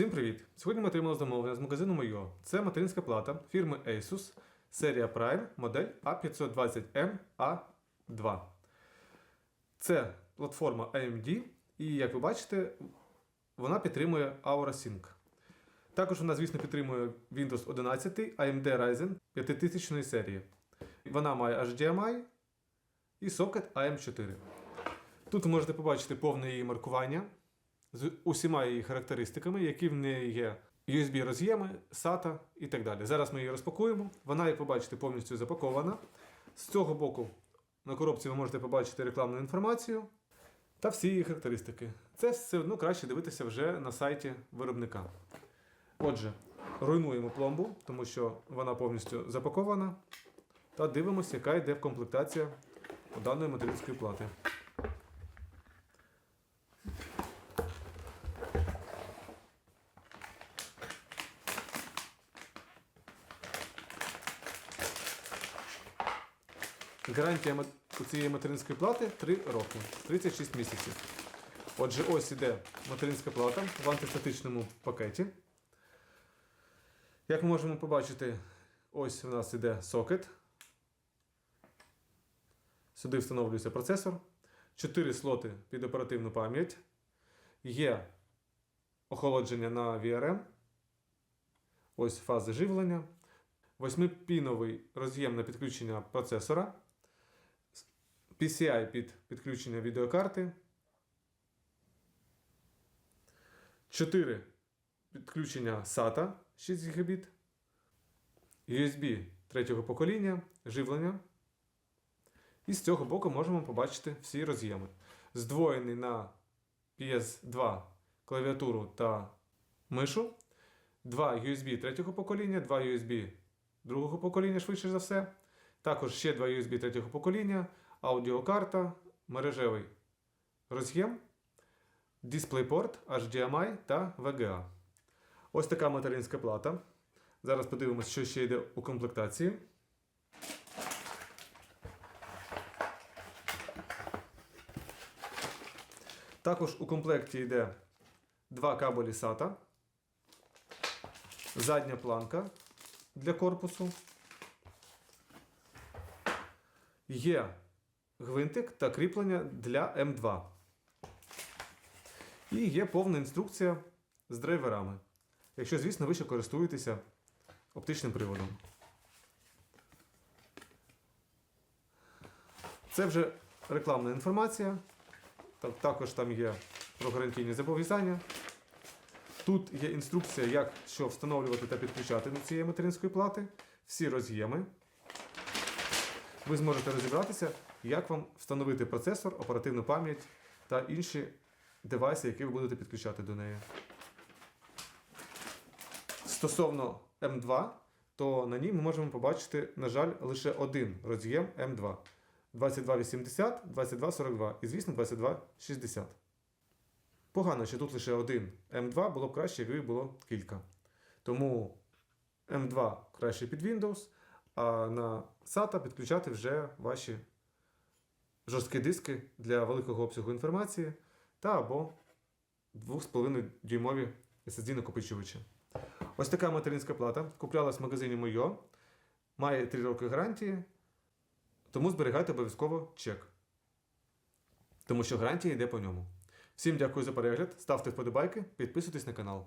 Всім привіт! Сьогодні ми отримали замовлення з магазину Мойо. Це материнська плата фірми Asus, серія Prime, модель A520M A2. Це платформа AMD, і як ви бачите, вона підтримує Aura Sync. Також вона, звісно, підтримує Windows 11 AMD Ryzen 5000 серії. Вона має HDMI і сокет AM4. Тут ви можете побачити повне її маркування з усіма її характеристиками, які в неї є USB роз'єми, SATA і так далі. Зараз ми її розпакуємо. Вона, як ви бачите, повністю запакована. З цього боку на коробці ви можете побачити рекламну інформацію та всі її характеристики. Це все одно краще дивитися вже на сайті виробника. Отже, руйнуємо пломбу, тому що вона повністю запакована. Та дивимося, яка йде в комплектація даної материнської плати. Гарантія цієї материнської плати 3 роки, 36 місяців. Отже, ось іде материнська плата в антистатичному пакеті. Як ми можемо побачити, ось у нас іде сокет. Сюди встановлюється процесор. 4 слоти під оперативну пам'ять. Є охолодження на VRM. Ось фази живлення. Восьмипіновий роз'єм на підключення процесора. PCI під підключення відеокарти. 4 підключення SATA 6 Гбіт. USB третього покоління, живлення. І з цього боку можемо побачити всі роз'єми. Здвоєний на PS2 клавіатуру та мишу. Два USB третього покоління, два USB другого покоління, швидше за все. Також ще два USB третього покоління, аудіокарта, мережевий роз'єм, DisplayPort, HDMI та VGA. Ось така материнська плата. Зараз подивимося, що ще йде у комплектації. Також у комплекті йде два кабелі SATA, задня планка для корпусу. Є гвинтик та кріплення для М2. І є повна інструкція з драйверами. Якщо, звісно, ви ще користуєтеся оптичним приводом. Це вже рекламна інформація. Так- Також там є про гарантійні зобов'язання. Тут є інструкція, як що встановлювати та підключати до цієї материнської плати, всі роз'єми. Ви зможете розібратися, як вам встановити процесор, оперативну пам'ять та інші девайси, які ви будете підключати до неї. Стосовно М2, то на ній ми можемо побачити, на жаль, лише один роз'єм М2. 2280, 2242 і, звісно, 2260. Погано, що тут лише один. М2 було б краще, якби було кілька. Тому М2 краще під Windows, а на SATA підключати вже ваші жорсткі диски для великого обсягу інформації та або 2,5 дюймові SSD накопичувачі. Ось така материнська плата. Куплялась в магазині Мойо. Має 3 роки гарантії. Тому зберігайте обов'язково чек. Тому що гарантія йде по ньому. Всім дякую за перегляд, ставте вподобайки, підписуйтесь на канал.